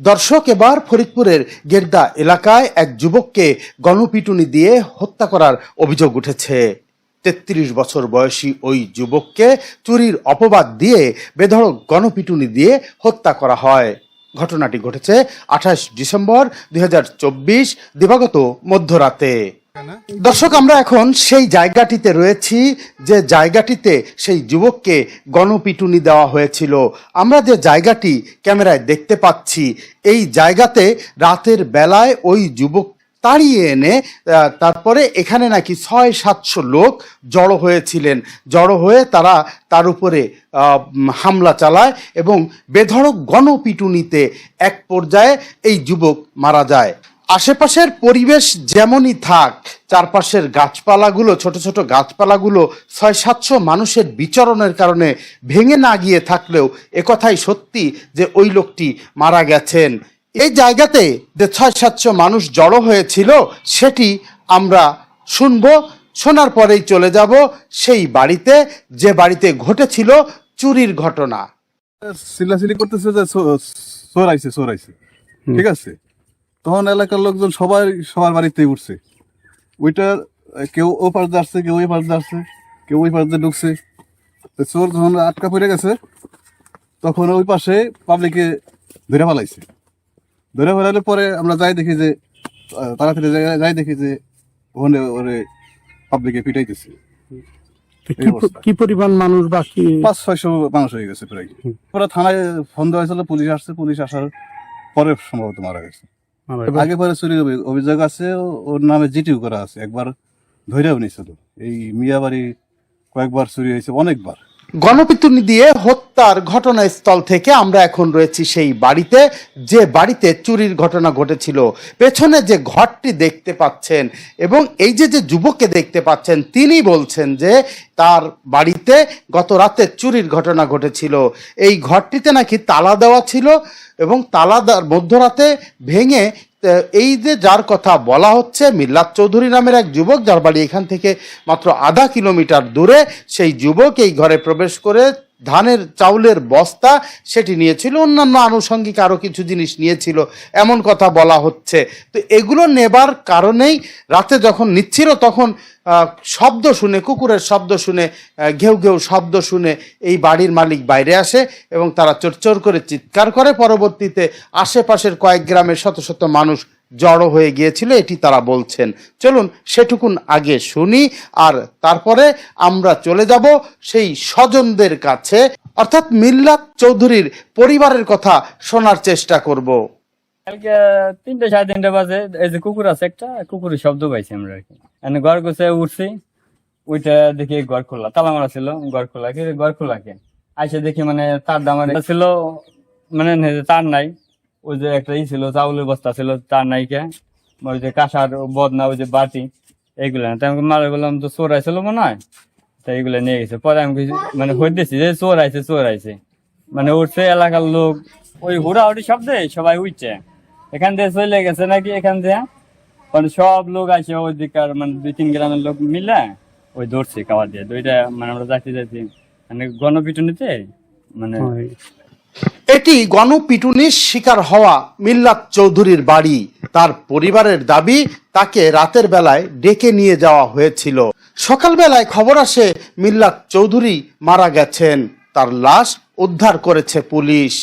দর্শক এবার ফরিদপুরের গেরদা এলাকায় এক যুবককে গণপিটুনি দিয়ে হত্যা করার অভিযোগ উঠেছে। তেত্রিশ বছর বয়সী ওই যুবককে চুরির অপবাদ দিয়ে বেধড়ক গণপিটুনি দিয়ে হত্যা করা হয়। ঘটনাটি ঘটেছে আঠাশ ডিসেম্বর দুই হাজার চব্বিশ দিবাগত মধ্যরাতে। দর্শক, আমরা এখন সেই জায়গাটিতে রয়েছি যে জায়গাটিতে সেই যুবককে গণপিটুনি দেওয়া হয়েছিল। আমরা যে জায়গাটি ক্যামেরায় দেখতে পাচ্ছি, এই জায়গাতে রাতের বেলায় ওই যুবক তাড়িয়ে এনে তারপরে এখানে নাকি ছয় সাতশো লোক জড়ো হয়েছিলেন। জড়ো হয়ে তারা তার উপরে হামলা চালায় এবং বেধড়ক গণপিটুনিতে এক পর্যায়ে এই যুবক মারা যায়। আশেপাশের পরিবেশ যেমনই থাক চারপাশের গাছপালাগুলো ছোট ছোট গাছপালাগুলো ছয় সাতশো মানুষের বিচরণের কারণে ভেঙে না গিয়ে থাকলেও একথাই সত্যি যে ওই লোকটি মারা গেছেন। এই জায়গাতে যে ছয় সাতশো মানুষ জড়ো হয়েছিল সেটি আমরা শুনব। শোনার পরেই চলে যাব সেই বাড়িতে যে বাড়িতে ঘটেছিল চুরির ঘটনা। করতেছে যে চো- চোর আইছে চোর আইছে ঠিক আছে? তখন এলাকার লোকজন সবাই সবার বাড়িতে উঠছে। ওইটা কেউ ও পাশ আসছে কেউ ওই পাশ আসছে কেউ ওই পাশ দিয়ে ঢুকছে। তো চোর যখন আটকা পড়ে গেছে তখন ওই পাশে পাবলিকে ধরে ফেলাইছে। ধরে ফেলালে পরে আমরা যাই দেখি যে তাড়াতাড়ি যাই- দেখি যে ওখানে ওরে পাবলিকে পিটাইতেছে। কি পরিমাণ মানুষ বা কি পাঁচ ছয়শো মানুষ হয়ে গেছে প্রায়। পুরো থানায় ফোন দেওয়া হয়েছিল পুলিশ আসছে পুলিশ আসার পরে সম্ভবত মারা গেছে। আগে পরে চুরি অভিযোগ আছে ওর নামে জিটিও করা আছে। একবার ধৈর্য নিয়েছিল। এই মিয়াবাড়ি কয়েকবার চুরি হয়েছে অনেকবার। গণপিটুনি দিয়ে হত্যার ঘটনাস্থল থেকে আমরা এখন রয়েছি সেই বাড়িতে। যে বাড়িতে চুরির ঘটনা ঘটেছিল, পেছনে যে ঘরটি দেখতে পাচ্ছেন এবং এই যে যে যুবককে দেখতে পাচ্ছেন, তিনি বলছেন যে তার বাড়িতে গত রাতে চুরির ঘটনা ঘটেছিল। এই ঘরটিতে নাকি তালা দেওয়া ছিল এবং তালা মধ্যরাতে ভেঙে এই যে যার কথা বলা হচ্ছে, মিল্লাত চৌধুরী নামের এক যুবক, যার বাড়ি এখান থেকে মাত্র আধা কিলোমিটার দূরে, সেই যুবক এই ঘরে প্রবেশ করে ধানের চাউলের বস্তা সেটি নিয়েছিল, অন্যান্য আনুষঙ্গিক আরও কিছু জিনিস নিয়েছিল, এমন কথা বলা হচ্ছে। তো এগুলো নেবার কারণেই রাতে যখন নিচ্ছিল তখন শব্দ শুনে, কুকুরের শব্দ শুনে ঘেউ ঘেউ শব্দ শুনে এই বাড়ির মালিক বাইরে আসে এবং তারা চোর করে চিৎকার করে। পরবর্তীতে আশেপাশের কয়েক গ্রামের শত শত মানুষ জড়ো হয়ে গিয়েছিল, এটি তারা বলছেন। চলুন সেটুকুন আগে শুনি, আর তারপরে আমরা চলে যাব সেই স্বজনদের কাছে। অর্থাৎ মিল্লাত চৌধুরীর পরিবারের কথা শোনার চেষ্টা করব। কালকে তিনটে সাড়ে তিনটে বাজে, এই যে কুকুর আছে একটা, কুকুরের শব্দ পাইছি আমরা আর কি। এনে ঘর গুছে উঠছি ওইটা দেখি ঘর খোলা, তালা মারা ছিল, ঘর খোলা। ঘর খোলা কে? আইসে দেখি মানে তার দামার ছিল মানে তার নাই। ওই যে একটা ই ছিল, চাউলের বস্তা ছিল, তার নাই কে ওই যে কাঁসার বদনা, ওই যে বাটি, এইগুলা। তাই আমি মারা বললাম, তো চোর আইছিল মনে হয়? তাই এইগুলা নিয়ে গেছে। পরে আমি মানে হইতেছি যে চোর আইছে চোর আইছে। মানে উঠছে এলাকার লোক, ওই হুড়াহুড়ি শব্দে সবাই উঠছে। এখান থেকে চলে গেছে নাকি এখান থেকে মানে সব লোক আসে ওই দিককার মানে দুই তিন গ্রামের লোক মিলে, ওই ধরছে খাওয়া দিয়ে। দুইটা মানে আমরা যাচ্ছি যাচ্ছি মানে গণপিটুনিতে মানে। এটি গণপিটুনির শিকার হওয়া মিল্লাত চৌধুরীর বাড়ি। তার পরিবারের দাবি, তাকে রাতের বেলায় ডেকে নিয়ে যাওয়া হয়েছিল। সকালবেলায় খবর আসে, মিল্লাত চৌধুরী মারা গেছেন। তার লাশ উদ্ধার করেছে পুলিশ।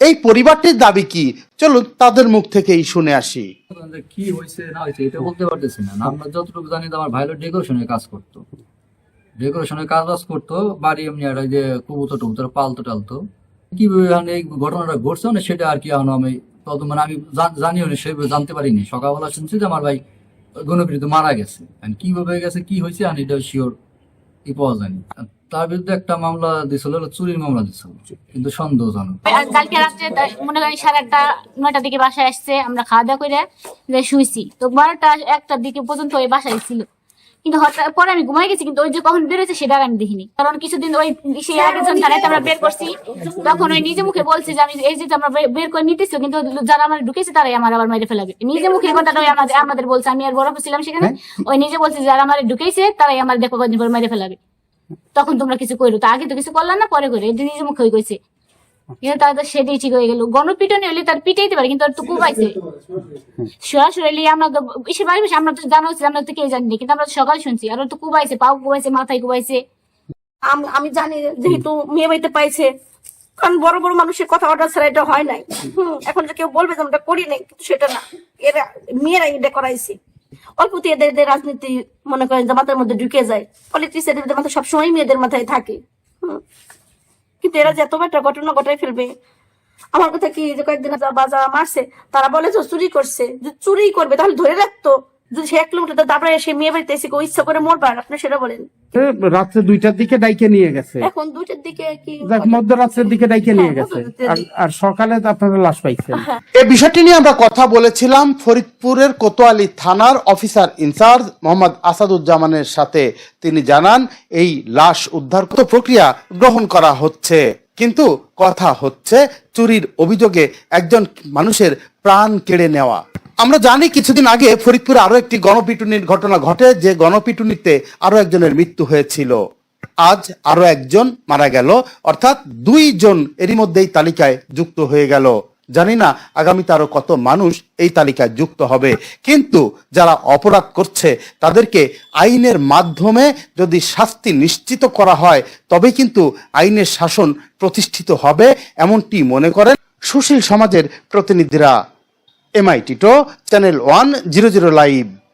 এই পরিবারটির দাবি কি? চলুন তাদের মুখ থেকেই শুনে আসি। কি হয়েছে, না হয়েছে, এটা বলতে পারতেছি না। আমরা যতটুকু জানি আমার ভাইলো ডেকোরেশনের কাজ করতো। ডেকোরেশনের কাজ বাজ করতো, বাড়ি এমনি একটা যে কবুতর টবুতর পালতো টালতো কীভাবে এই ঘটনাটা ঘটছে না সেটা আর কি এখন আমি তত মানে আমি জানতে পারিনি। সকালবেলা শুনছি যে আমার ভাই মারা গেছে। কীভাবে গেছে, কি হয়েছে, আমি এটা শিওর পাওয়া যায়নি। তার বিরুদ্ধে একটা মামলা দিছিল চুরির মামলা দিছিল। কিন্তু সন্দেহজনক। কালকে রাত্রে মনে করেন সাড়ে আটটা, নয়টার দিকে বাসায় আসছে, আমরা খাওয়া দাওয়া করে যে শুইছি তো বারোটা একটার দিকে পর্যন্ত ওই বাসায় ছিল। কিন্তু হঠাৎ পরে আমি ঘুমাই গেছি কিন্তু ওই যে কখন বেরোছে সেটা আমি দেখিনি। কারণ কিছুদিন ওই সেই আগের জন থানাতে আমরা বের করছি। তখন ওই নিজে মুখে বলছে যে আমি এই যে আমরা বের করে নিতেছি কিন্তু যারা আমার ঢুকেছে তারাই আমার আবার মেরে ফেলাবে। নিজে মুখে কথাটা ওই আমাদের আমাদের বলছে আমি আর বরফ ছিলাম সেখানে। ওই নিজে বলছে যারা আমার ঢুকেছে তারাই আমার দেখো কদিন পর মেরে ফেলাবে। তখন তোমরা কিছু করো তো আগে তো কিছু করলাম না পরে করে নিজে মুখে কইছে। কিন্তু তার তো সেটাই ঠিক হয়ে গেল। গণপিটনে হলে তার পিটাইতে পারে কিন্তু আর তো কুবাইছে। সরাসরি আমরা তো এসে বাড়ি বসে আমরা তো জানা উচিত আমরা তো কে জানি কিন্তু আমরা সকাল শুনছি। আর তো কুবাইছে পাও কুবাইছে মাথায় কুবাইছে। আমি আমি জানি যেহেতু মেয়ে বাড়িতে পাইছে কারণ বড় বড় মানুষের কথা কথাবার্তা ছাড়া এটা হয় নাই। হুম এখন যে কেউ বলবে যে আমরা করি নাই কিন্তু সেটা না। এরা মেয়েরা এটা করাইছে। অল্পতে এদের এদের রাজনীতি মনে করেন যে মাথার মধ্যে ঢুকে যায়। পলিটিক্স এদের মাথায় সবসময় মেয়েদের মাথায় থাকে। হুম। কিন্তু এরা যে এত একটা ঘটনা ঘটাই ফেলবে? আমার কথা কি যে কয়েকদিন আগে বা যারা মারছে তারা বলে যে চুরি করছে। যে চুরি করবে, তাহলে ধরে রাখতো। যদি সে এক কিলোমিটার তারপরে সে মেয়ে বাড়িতে এসে ইচ্ছা করে মরবার আপনি সেটা বলেন। রাত্রে দুইটার দিকে ডাইকে নিয়ে গেছে। এখন দুইটার দিকে কি দেখ মধ্যরাত্রের দিকে ডাইকে নিয়ে হ্যাঁ, গেছে। আর সকালে আপনারা লাশ পাইছেন। এ বিষয়টি নিয়ে আমরা কথা বলেছিলাম ফরিদপুরের কোতোয়ালি থানার অফিসার ইনচার্জ মোহাম্মদ আসাদুজ্জামানের সাথে। তিনি জানান এই লাশ উদ্ধার কত প্রক্রিয়া গ্রহণ করা হচ্ছে। কিন্তু কথা হচ্ছে চুরির অভিযোগে একজন মানুষের প্রাণ কেড়ে নেওয়া। আমরা জানি কিছুদিন আগে ফরিদপুরে আরও একটি গণপিটুনির ঘটনা ঘটে, যে গণপিটুনিতে আরও একজনের মৃত্যু হয়েছিল। আজ আরও একজন মারা গেল, অর্থাৎ দুইজন এরই মধ্যেই তালিকায় যুক্ত হয়ে গেল। জানি না আগামীতে আরও কত মানুষ এই তালিকায় যুক্ত হবে, কিন্তু যারা অপরাধ করছে, তাদেরকে আইনের মাধ্যমে যদি শাস্তি নিশ্চিত করা হয় তবে কিন্তু আইনের শাসন প্রতিষ্ঠিত হবে, এমনটি মনে করেন সুশীল সমাজের প্রতিনিধিরা। এমআই টো channel one zero zero live